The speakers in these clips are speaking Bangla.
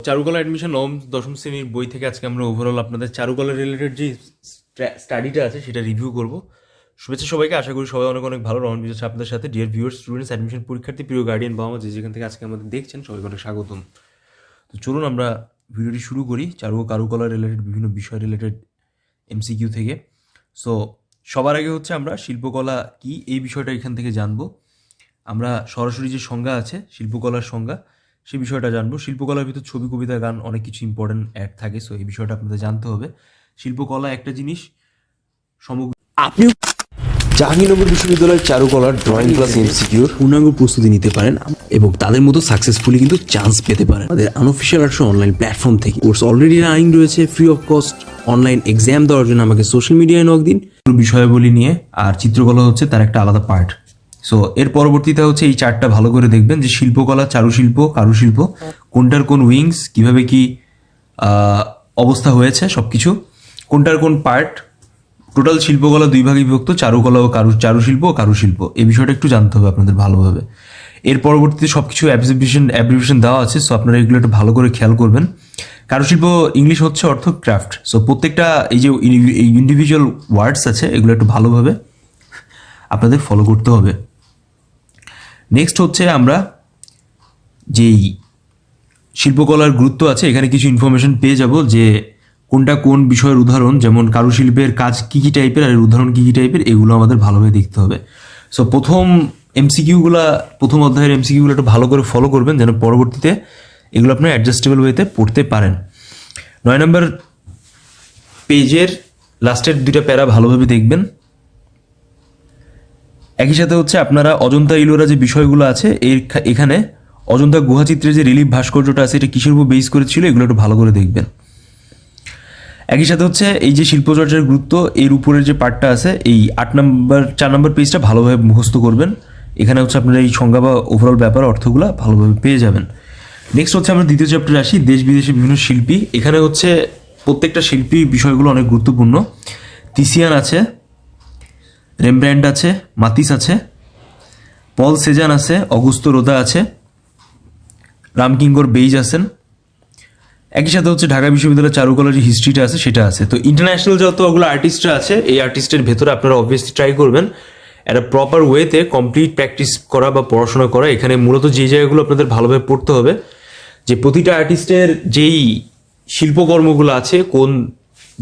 চারুকলা অ্যাডমিশন নবম, দশম শ্রেণির বই থেকে আজকে আমরা ওভারঅল আপনাদের চারুকলা রিলেটেড যে স্টাডিটা আছে, সেটা রিভিউ করব। শুভেচ্ছা সবাইকে, আশা করি সবাই অনেক অনেক ভালো। রহন বিজয় আপনাদের সাথে। ডিয়ার ভিউয়ার স্টুডেন্টস অ্যাডমিশন পরীক্ষার্থী, প্রিয় গার্ডিয়ান বাবা মা যে যেখান থেকে আজকে আমাদের দেখছেন, সবাইকে অনেক স্বাগতম। তো চলুন আমরা ভিডিওটি শুরু করি চারু কারুকলা রিলেটেড বিভিন্ন বিষয় রিলেটেড এমসিকিউ থেকে। সো সবার আগে হচ্ছে আমরা শিল্পকলা কি, এই বিষয়টা এখান থেকে জানব। আমরা সরাসরি যে সংজ্ঞা আছে, শিল্পকলার সংজ্ঞা সেই বিষয়টা জানব। শিল্পকলার ভিতর ছবি কবিতা গান অনেক কিছু ইম্পর্টেন্ট অ্যাড থাকে সো এই বিষয়টা আপনাদের জানতে হবে। শিল্পকলা একটা জিনিস সমগ্র আপনি জাহাঙ্গীরনগর বিশ্ববিদ্যালয়ের চারুকলার ড্রয়িং ক্লাস এমসিকিউর পূর্ণাঙ্গ প্রস্তুতি নিতে পারেন এবং তাদের মতো সাকসেসফুলি কিন্তু চান্স পেতে পারেন। আমাদের আনঅফিসিয়াল আর্টস অনলাইন প্ল্যাটফর্ম থেকে। কোর্স অলরেডি রানিং রয়েছে free of cost online exam দেওয়ার জন্য আমাকে সোশ্যাল মিডিয়ায় নক দিন। বিষয়াবলী নিয়ে আর চিত্রকলা হচ্ছে তার একটা আলাদা পার্ট সো এর পরবর্তীতে হচ্ছে এই চারটা ভালো করে দেখবেন যে শিল্পকলা, চারুশিল্প, কারুশিল্প, কোনটার কোন উইংস কীভাবে কি অবস্থা হয়েছে সব কিছু কোনটার কোন পার্ট টোটাল শিল্পকলা দুই ভাগে বিভক্ত, চারুকলা ও কারু, চারুশিল্প ও কারুশিল্প। এই বিষয়টা একটু জানতে হবে আপনাদের ভালোভাবে। এর পরবর্তীতে সব কিছু অ্যাবজিবিশন অ্যাব্রিভিশন দেওয়া আছে সো আপনারা এগুলো একটু ভালো করে খেয়াল করবেন। কারুশিল্প ইংলিশ হচ্ছে অর্থ ক্রাফট সো প্রত্যেকটা এই যে ইন্ডিভিজুয়াল ওয়ার্ডস আছে, এগুলো একটু ভালোভাবে আপনাদের ফলো করতে হবে। নেক্সট হচ্ছে আমরা যেই শিল্পকলার গুরুত্ব আছে, এখানে কিছু ইনফরমেশন পেয়ে যাব যে কোনটা কোন বিষয়ের উদাহরণ, যেমন কারুশিল্পের কাজ কী কী টাইপের আর উদাহরণ কী কী টাইপের এগুলো আমাদের ভালোভাবে দেখতে হবে। সো প্রথম এমসিকিউগুলা প্রথম অধ্যায়ের এমসিকিউগুলো একটু ভালো করে ফলো করবেন, যেন পরবর্তীতে এগুলো আপনার অ্যাডজাস্টেবল ওয়েতে পড়তে পারেন। নয় নম্বর পেজের লাস্টের দুইটা প্যারা ভালোভাবে দেখবেন। একই সাথে হচ্ছে আপনারা অজন্তা ইলোরা যে বিষয়গুলো আছে, এর এখানে অজন্তা গুহাচিত্রে যে রিলিফ ভাস্কর্যটা আছে, এটা কিসের উপর বেস করেছিল এগুলো একটু ভালো করে দেখবেন। একই সাথে হচ্ছে এই যে শিল্পচর্চার গুরুত্ব, এর উপরের যে পার্টটা আছে, এই আট নম্বর, চার নম্বর পেজটা ভালোভাবে মুখস্থ করবেন। এখানে হচ্ছে আপনারা এই সংজ্ঞা বা ওভারঅল ব্যাপার, অর্থগুলো ভালোভাবে পেয়ে যাবেন। নেক্সট হচ্ছে আমরা দ্বিতীয় চ্যাপ্টারে আসি, দেশ বিদেশে বিভিন্ন শিল্পী। এখানে হচ্ছে প্রত্যেকটা শিল্পী বিষয়গুলো অনেক গুরুত্বপূর্ণ। তিসিয়ান আছে রেমব্র্যান্ড আছে মাতিস আছে পল সেজান আছে অগুস্ত রোদা আছে রামকিঙ্গর বেইজ আছেন। একই সাথে হচ্ছে ঢাকা বিশ্ববিদ্যালয়ের চারুকলার যে হিস্ট্রিটা আছে, সেটা আছে। তো ইন্টারন্যাশনাল যতগুলো আর্টিস্টরা আছে, এই আর্টিস্টের ভেতরে আপনারা অবভিয়াসলি ট্রাই করবেন। একটা প্রপার ওয়েতে কমপ্লিট প্র্যাকটিস করা বা পড়াশোনা করা, এখানে মূলত যে জায়গাগুলো আপনাদের ভালোভাবে পড়তে হবে, যে প্রতিটা আর্টিস্টের যেই শিল্পকর্মগুলো আছে, কোন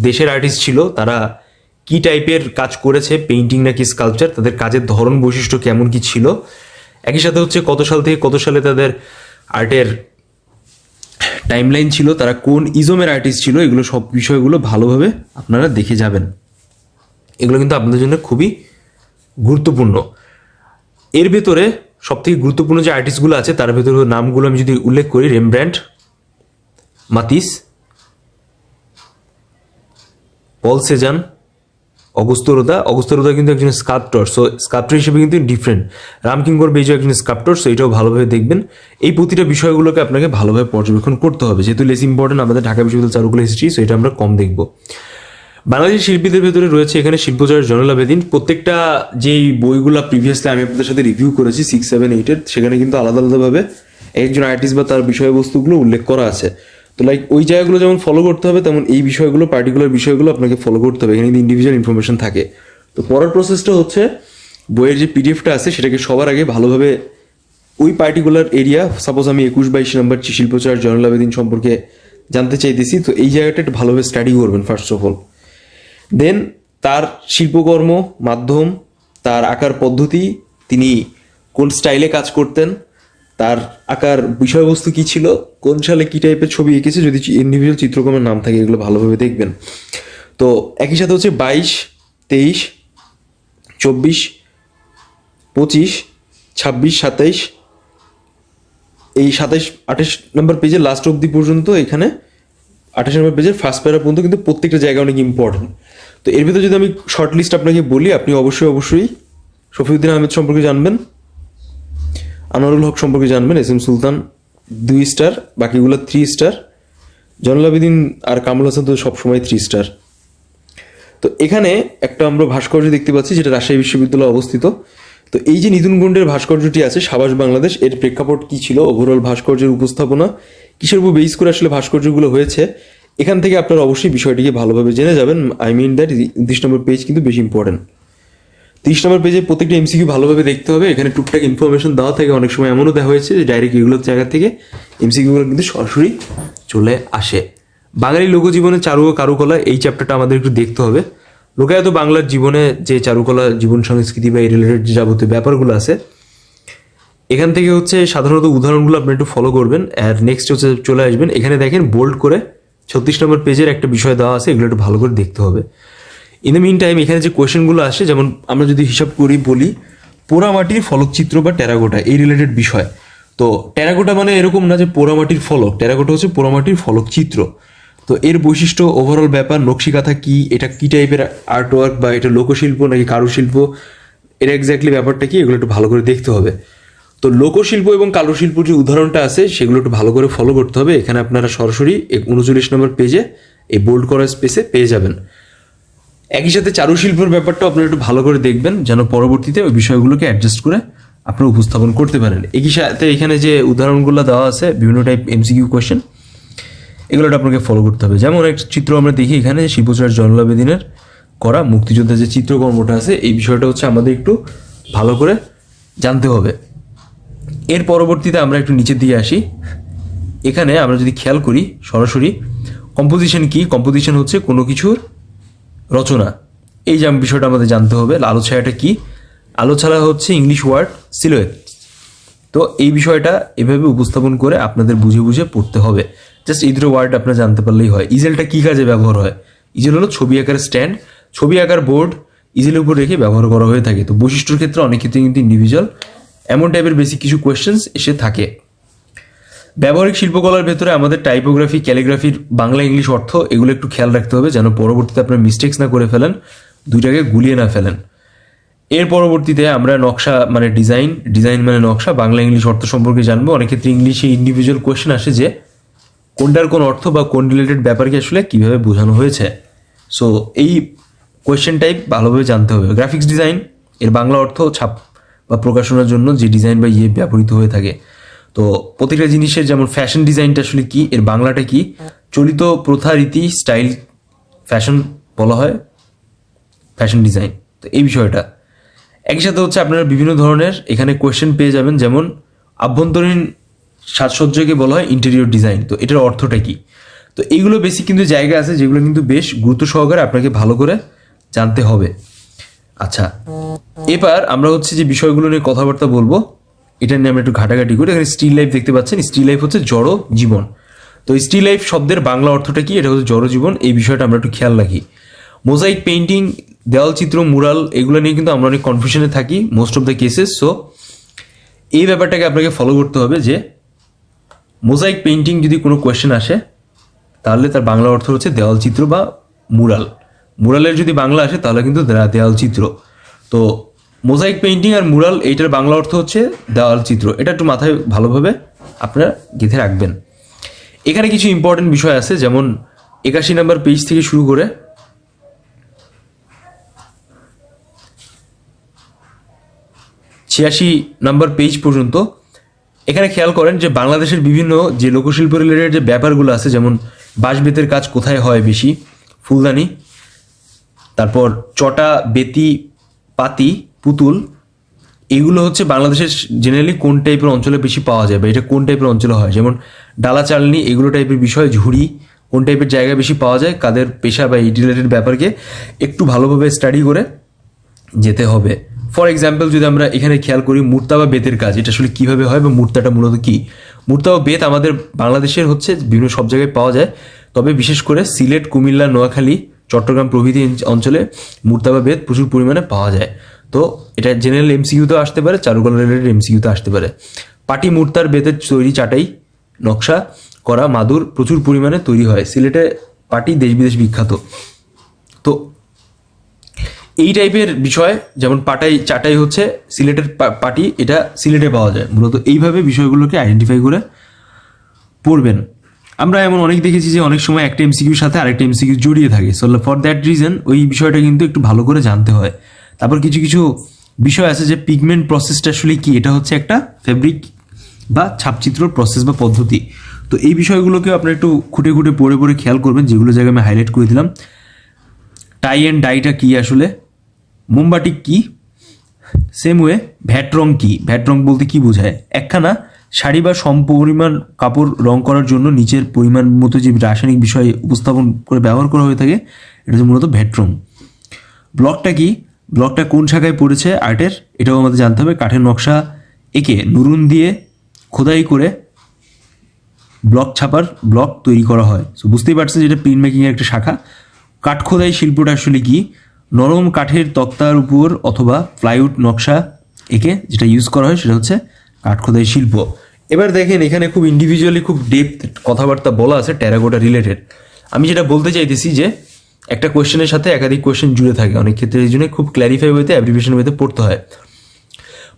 দেশের আর্টিস্ট ছিল, তারা কি টাইপের কাজ করেছে পেইন্টিং নাকি স্কাল্পচার তাদের কাজের ধরন বৈশিষ্ট্য কেমন কি ছিল? একই সাথে হচ্ছে কত সাল থেকে কত সালে তাদের আর্টের টাইমলাইন ছিল, তারা কোন ইজমের আর্টিস্ট ছিল, এগুলো সব বিষয়গুলো ভালোভাবে আপনারা দেখে যাবেন। এগুলো কিন্তু আপনাদের জন্য খুবই গুরুত্বপূর্ণ। এর ভেতরে সবথেকে গুরুত্বপূর্ণ যে আর্টিস্টগুলো আছে, তার ভেতরে নামগুলো আমি যদি উল্লেখ করি রেমব্র্যান্ড মাতিস পল সেজান অগস্তরোদা অগস্তরোদা কিন্তু একজন স্কাল্পটর সো স্কাল্পটর হিসেবে কিন্তু ডিফারেন্ট রামকিঙ্গর বেজও একজন স্কাল্পটর সো এটাও ভালোভাবে দেখবেন। এই প্রতিটা বিষয়গুলোকে আপনাকে ভালোভাবে পর্যবেক্ষণ করতে হবে। যেহেতু লেস ইম্পর্টেন্ট আমাদের ঢাকা বিশ্ববিদ্যালয় চারুকলা হিস্ট্রি সো এটা আমরা কম দেখব। বাংলাদেশের শিল্পীদের ভেতরে রয়েছে এখানে শিল্পচর জনলা বেদিন প্রত্যেকটা যেই বইগুলো প্রিভিয়াসলি আমি আপনাদের সাথে রিভিউ করেছি সিক্স সেভেন এইটের সেখানে কিন্তু আলাদা আলাদাভাবে একজন আর্টিস্ট বা তার বিষয়বস্তুগুলো উল্লেখ করা আছে। তো লাইক ওই জায়গাগুলো যেমন ফলো করতে হবে, তেমন এই বিষয়গুলো পার্টিকুলার বিষয়গুলো আপনাকে ফলো করতে হবে। এখানে ইন্ডিভিজুয়াল ইনফরমেশন থাকে। তো, পরের প্রসেসটা হচ্ছে, বইয়ের যে পিডিএফটা আছে, সেটাকে সবার আগে ভালোভাবে ওই পার্টিকুলার এরিয়া সাপোজ আমি একুশ বাইশ নম্বর শিল্পচার জয়নুল আবেদিন সম্পর্কে জানতে চাইতেছি, তো এই জায়গাটা একটু ভালোভাবে স্টাডি করবেন ফার্স্ট অফ অল দেন তার শিল্পকর্ম, মাধ্যম, তার আঁকার পদ্ধতি, তিনি কোন স্টাইলে কাজ করতেন তার আঁকার বিষয়বস্তু কি ছিল? কোন সালে কি টাইপের ছবি এঁকেছে? যদি ইন্ডিভিজুয়াল চিত্রকর্মের নাম থাকে, এগুলো ভালোভাবে দেখবেন। তো একই সাথে হচ্ছে বাইশ, তেইশ, চব্বিশ, পঁচিশ, ছাব্বিশ, সাতাইশ, এই সাতাইশ, আঠাশ নম্বর পেজের লাস্ট অবধি পর্যন্ত এখানে আঠাশ নম্বর পেজের ফার্স্ট প্যারা পর্যন্ত কিন্তু প্রত্যেকটা জায়গা অনেক ইম্পর্টেন্ট তো এর ভিতরে যদি আমি শর্ট লিস্ট আপনাকে বলি, আপনি অবশ্যই অবশ্যই শফিউদ্দিন আহমেদ সম্পর্কে জানবেন। আনোয়ারুল হক সম্পর্কে জানবেন, এস এম সুলতান দুই স্টার, বাকিগুলো থ্রি স্টার জয়নুল আবেদিন আর কামরুল হাসান তো সবসময় থ্রি স্টার তো এখানে একটা আমরা ভাস্কর্য দেখতে পাচ্ছি, যেটা রাজশাহী বিশ্ববিদ্যালয়ে অবস্থিত। তো এই যে নিতুন গুন্ডের ভাস্কর্যটি আছে, সাবাস বাংলাদেশ, এর প্রেক্ষাপট কি ছিল ওভারঅল ভাস্কর্যের উপস্থাপনা, কিসের উপর বেস করে আসলে ভাস্কর্যগুলো হয়েছে, এখান থেকে আপনারা অবশ্যই বিষয়টিকে ভালোভাবে জেনে যাবেন। আই মিন দ্যাট উনত্রিশ নম্বর পেজ কিন্তু বেশি ইম্পর্টেন্ট তিরিশ নম্বর পেজে প্রত্যেকটা এমসিকিউ ভালোভাবে দেখতে হবে। এখানে টুকটাক ইনফরমেশন দেওয়া থাকে, অনেক সময় এমনও দেওয়া হয়েছে যে ডাইরেক্ট এগুলোর জায়গা থেকে এমসিকিউগুলো কিন্তু সরাসরি চলে আসে। বাঙালি লোকজীবনে চারু ও কারুকলা, এই চ্যাপ্টারটা আমাদের একটু দেখতে হবে। লোকায়ত বাংলার জীবনে যে চারুকলা, জীবন সংস্কৃতি বা এই রিলেটেড যে যাবতীয় ব্যাপারগুলো আছে, এখান থেকে হচ্ছে সাধারণত উদাহরণগুলো আপনি একটু ফলো করবেন। আর নেক্সট হচ্ছে চলে আসবেন। এখানে দেখেন বোল্ড করে ছত্রিশ নম্বর পেজের একটা বিষয় দেওয়া আছে, এগুলো একটু ভালো করে দেখতে হবে। ইন দ্য মিন টাইম এখানে যে কোয়েশ্চেনগুলো আসে, যেমন আমরা যদি হিসাব করি, বলি, পোড়ামাটির ফলকচিত্র বা টেরাগোটা এই রিলেটেড বিষয়। তো টেরাগোটা মানে এরকম না যে পোড়ামাটির ফলক টেরাগোটা হচ্ছে পোড়ামাটির ফলকচিত্র। তো এর বৈশিষ্ট্য ওভারঅল ব্যাপার, নকশিকাথা কি, এটা কি টাইপের আর্ট ওয়ার্ক বা এটা লোকশিল্প নাকি কারুশিল্প, এর এক্স্যাক্টলি ব্যাপারটা কি, এগুলো একটু ভালো করে দেখতে হবে। তো লোকশিল্প এবং কারুশিল্প যে উদাহরণটা আছে, সেগুলো একটু ভালো করে ফলো করতে হবে। এখানে আপনারা সরাসরি উনচল্লিশ নম্বর পেজে এই বোল্ড করা স্পেসে পেয়ে যাবেন। একই সাথে চারুশিল্পের ব্যাপারটা আপনারা একটু ভালো করে দেখবেন, যেন পরবর্তীতে ওই বিষয়গুলোকে অ্যাডজাস্ট করে আপনারা উপস্থাপন করতে পারেন। একই সাথে এখানে যে উদাহরণগুলো দেওয়া আছে, বিভিন্ন টাইপ এমসিকিউ কোয়েশ্চেন এগুলোটা আপনাকে ফলো করতে হবে। যেমন একটা চিত্র আমরা দেখি এখানে শিবচর জনলাবেদিনের করা মুক্তিযোদ্ধা যে চিত্রকর্মটা আছে, এই বিষয়টা হচ্ছে আমাদের একটু ভালো করে জানতে হবে। এর পরবর্তীতে আমরা একটু নিচের দিকে আসি। এখানে আমরা যদি খেয়াল করি, সরাসরি কম্পোজিশন কি? কম্পোজিশন হচ্ছে কোনো কিছুর রচনা। এই যে বিষয়টা আমাদের জানতে হবে আলো ছায়াটা কি? আলো ছায়া হচ্ছে ইংলিশ ওয়ার্ড সিলোয়েট তো এই বিষয়টা এভাবে উপস্থাপন করে আপনাদের বুঝে বুঝে পড়তে হবে। জাস্ট এই দুটো ওয়ার্ড আপনারা জানতে পারলেই হয়। ইজেলটা কী কাজে ব্যবহার হয়? ইজেল হলো ছবি আঁকার স্ট্যান্ড ছবি আঁকার বোর্ড ইজেলের উপর রেখে ব্যবহার করা হয়ে থাকে। তো বৈশিষ্ট্যর ক্ষেত্রে অনেক ক্ষেত্রে কিন্তু ইন্ডিভিজুয়াল এমন টাইপের বেশি কিছু কোয়েশ্চেন্স এসে থাকে। ব্যবহারিক শিল্পকলার ভেতরে আমাদের টাইপোগ্রাফি ক্যালিগ্রাফির বাংলা ইংলিশ অর্থ, এগুলো একটু খেয়াল রাখতে হবে যেন পরবর্তীতে আপনার মিস্টেক্স না করে ফেলেন, দুইটাকে গুলিয়ে না ফেলেন। এর পরবর্তীতে আমরা নকশা মানে ডিজাইন ডিজাইন মানে নকশা, বাংলা ইংলিশ অর্থ সম্পর্কে জানব। অনেক ক্ষেত্রে ইংলিশে ইন্ডিভিজুয়াল কোয়েশ্চেন আসে যে, কোনটার কোন অর্থ বা কোন রিলেটেড ব্যাপারকে আসলে কীভাবে বোঝানো হয়েছে? সো এই কোয়েশ্চেন টাইপ ভালোভাবে জানতে হবে। গ্রাফিক্স ডিজাইন এর বাংলা অর্থ ছাপ বা প্রকাশনার জন্য যে ডিজাইন বা ইয়ে ব্যবহৃত হয়ে থাকে। তো প্রতিটা জিনিসের যেমন ফ্যাশন ডিজাইনটা আসলে কি, এর বাংলাটা কি, চলিত প্রথা, রীতি স্টাইল ফ্যাশন বলা হয় ফ্যাশন ডিজাইন তো এই বিষয়টা। একই সাথে হচ্ছে আপনারা বিভিন্ন ধরনের এখানে কোয়েশ্চেন পেয়ে যাবেন, যেমন আভ্যন্তরীণ সাজসজ্জাকে বলা হয় ইন্টেরিয়র ডিজাইন তো এটার অর্থটা কি? তো এইগুলো বেশি কিন্তু জায়গা আছে, যেগুলো কিন্তু বেশ গুরুত্ব সহকারে আপনাকে ভালো করে জানতে হবে। আচ্ছা এবার আমরা হচ্ছে যে বিষয়গুলো নিয়ে কথাবার্তা বলব। এটা নিয়ে আমরা একটু ঘাটাঘাটি করি। এখানে স্টিল লাইফ দেখতে পাচ্ছেন। স্টিল লাইফ হচ্ছে জড় জীবন। তো স্টিল লাইফ শব্দের বাংলা অর্থটা কি? এটা হচ্ছে জড় জীবন। এই বিষয়টা আমরা একটু খেয়াল রাখি। মোজাইক পেন্টিং দেওয়াল চিত্র মুরাল এগুলো নিয়ে কিন্তু আমরা অনেক কনফিউশনে থাকি most of the cases so এই ব্যাপারটাকে আপনাকে ফলো করতে হবে যে মোজাইক পেন্টিং যদি কোনো কোয়েশ্চেন আসে, তাহলে তার বাংলা অর্থ হচ্ছে দেওয়াল চিত্র বা মুরাল মুরালের যদি বাংলা আসে, তাহলে কিন্তু দেওয়াল চিত্র তো মোজাইক পেন্টিং আর মুরাল এইটার বাংলা অর্থ হচ্ছে দেওয়াল চিত্র। এটা একটু মাথায় ভালোভাবে আপনারা গেঁথে রাখবেন। এখানে কিছু ইম্পর্টেন্ট বিষয় আছে, যেমন একাশি নাম্বার পেজ থেকে শুরু করে ছিয়াশি নাম্বার পেজ পর্যন্ত। এখানে খেয়াল করেন যে বাংলাদেশের বিভিন্ন যে লোকশিল্প রিলেটেড যে ব্যাপারগুলো আছে, যেমন বাঁশ বেতের কাজ কোথায় হয় বেশি, ফুলদানি, তারপর চটা, বেতি, পাতি পুতুল, এগুলো হচ্ছে বাংলাদেশের জেনারেলি কোন টাইপের অঞ্চলে বেশি পাওয়া যায় বা এটা কোন টাইপের অঞ্চলে হয়? যেমন ডালা চালনি, এগুলো টাইপের বিষয়, ঝুড়ি, কোন টাইপের জায়গায় বেশি পাওয়া যায়? কাদের পেশা বা এই রিলেটেড ব্যাপারকে একটু ভালোভাবে স্টাডি করে যেতে হবে। ফর এক্সাম্পল যদি আমরা এখানে খেয়াল করি, মূর্তা বা বেতের কাজ, এটা আসলে কীভাবে হয় বা মূর্তাটা মূলত কী? মূর্তা বা বেত আমাদের বাংলাদেশের হচ্ছে বিভিন্ন সব জায়গায় পাওয়া যায়। তবে বিশেষ করে সিলেট, কুমিল্লা, নোয়াখালী, চট্টগ্রাম প্রভৃতি অঞ্চলে মূর্তা বা বেত প্রচুর পরিমাণে পাওয়া যায়। তো এটা জেনারেল এমসিইউতেও আসতে পারে, চারুকলা রিলেটেড এমসিইউতে আসতে পারে। পাটি মূর্তার বেতের তৈরি চাটাই, নকশা করা মাদুর প্রচুর পরিমাণে তৈরি হয়। সিলেটে পাটি দেশ বিদেশ বিখ্যাত। তো এই টাইপের বিষয়, যেমন পাটাই, চাটাই হচ্ছে সিলেটের পাটি, এটা সিলেটে পাওয়া যায়। মূলত এইভাবে বিষয়গুলোকে আইডেন্টিফাই করে পড়বেন। আমরা এমন অনেক দেখেছি যে অনেক সময় একটা এমসিকিউর সাথে আরেকটা এমসিকিউ জড়িয়ে থাকে। সো ফর দ্যাট রিজন ওই বিষয়টা কিন্তু একটু ভালো করে জানতে হয়। তারপর কিছু কিছু বিষয় আছে যে পিগমেন্ট প্রসেসটা আসলে কি? এটা হচ্ছে একটা ফেব্রিক বা ছাপচিত্র প্রসেস বা পদ্ধতি। তো এই বিষয়গুলোকে আপনারা একটু খুঁটে খুঁটে পড়ে পড়ে খেয়াল করবেন, যেগুলো জায়গায় আমি হাইলাইট করে দিলাম। টাই অ্যান্ড ডাইটা কী আসলে? মোমবাটি কী? সেম ওয়ে ভ্যাট রং কী? ভ্যাট রং বলতে কী বোঝায়? একখানা শাড়ি বা সমপরিমাণ কাপড় রং করার জন্য নিচের পরিমাণ মতো যে রাসায়নিক বিষয় উপস্থাপন করে ব্যবহার করা হয়ে থাকে, এটা হচ্ছে মূলত ভ্যাট রং। ব্লকটা কি? ব্লকটা কোন শাখায় পড়েছে আর্টের, এটাও আমাদের জানতে হবে। কাঠের নকশা একে নুরুন দিয়ে খোদাই করে ব্লক ছাপার ব্লক তৈরি করা হয়। সো বুঝতেই পারছেন যেটা প্রিন্ট মেকিংয়ের একটা শাখা। কাঠ খোদাই শিল্পটা আসলে কি? নরম কাঠের তক্তার উপর অথবা প্লাইউড নকশা এঁকে যেটা ইউজ করা হয়, সেটা হচ্ছে কাঠ খোদাই শিল্প। এবার দেখেন এখানে খুব ইন্ডিভিজুয়ালি খুব ডেপথ কথাবার্তা বলা আছে টেরাকোটা রিলেটেড আমি যেটা বলতে চাইতেছি যে একটা কোয়েশ্চেনের সাথে একাধিক কোয়েশ্চেন জুড়ে থাকে। অনেক ক্ষেত্রে এই জন্য খুব ক্ল্যারিফাই হইতে অ্যাপ্লিকেশন হইতে পড়তে হয়।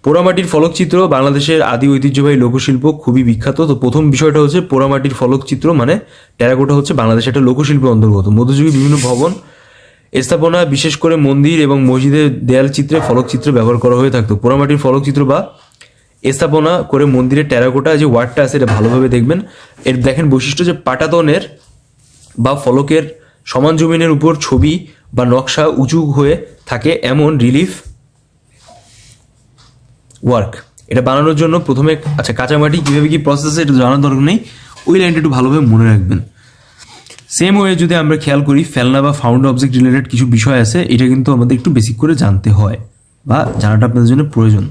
পোড়ামাটির ফলকচিত্র বাংলাদেশের আদি ঐতিহ্যবাহী লোকশিল্প খুবই বিখ্যাত। তো প্রথম বিষয়টা হচ্ছে পোড়ামাটির ফলকচিত্র মানে টেরাকোটা হচ্ছে বাংলাদেশের একটা লোকশিল্পের অন্তর্গত। মধ্যযুগে বিভিন্ন ভবন, স্থাপনা, বিশেষ করে মন্দির এবং মসজিদের দেয়াল চিত্রে ফলকচিত্র ব্যবহার করা হয়ে থাকতো। পোড়ামাটির ফলকচিত্র বা স্থাপনা করে মন্দিরের টেরাকোটা যে ওয়ার্ডটা আছে, এটা ভালোভাবে দেখবেন। এর দেখেন বৈশিষ্ট্য যে পাটাতনের বা ফলকের সমান জমিনের উপর ছবি বা নকশা উঁচু হয়ে থাকে এমন রিলিফ ওয়ার্ক। এটা বানানোর জন্য প্রথমে আচ্ছা কাঁচামাটি কীভাবে কী প্রসেস এটা জানার দরকার নেই। ওই লাইনটা একটু ভালোভাবে মনে রাখবেন। সেম ওয়ে যদি আমরা খেয়াল করি, ফেলনা বা ফাউন্ড অবজেক্ট রিলেটেড কিছু বিষয় আছে, এটা কিন্তু আমাদের একটু বেসিক করে জানতে হয় বা জানাটা আপনাদের জন্য প্রয়োজন।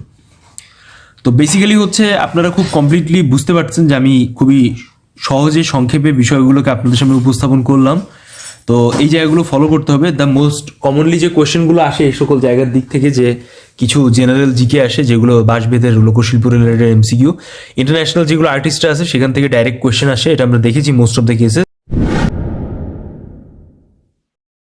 তো বেসিক্যালি হচ্ছে আপনারা খুব কমপ্লিটলি বুঝতে পারছেন যে আমি খুবই সহজে সংক্ষেপে বিষয়গুলোকে আপনাদের সামনে উপস্থাপন করলাম। তো এই জায়গাগুলো ফলো করতে হবে। দ্য মোস্ট কমনলি যে কোয়েশ্চেনগুলো আসে এই সকল জায়গার দিক থেকে যে কিছু জেনারেল জিকে আসে, যেগুলো বাঁশবেদের লোকশিল্প রিলেটেড এমসিকিউ ইন্টারন্যাশনাল যেগুলো আর্টিস্টরা আছে, সেখান থেকে ডাইরেক্ট কোয়েশ্চেন আসে, এটা আমরা দেখেছি মোস্ট অফ দ্য কেসেস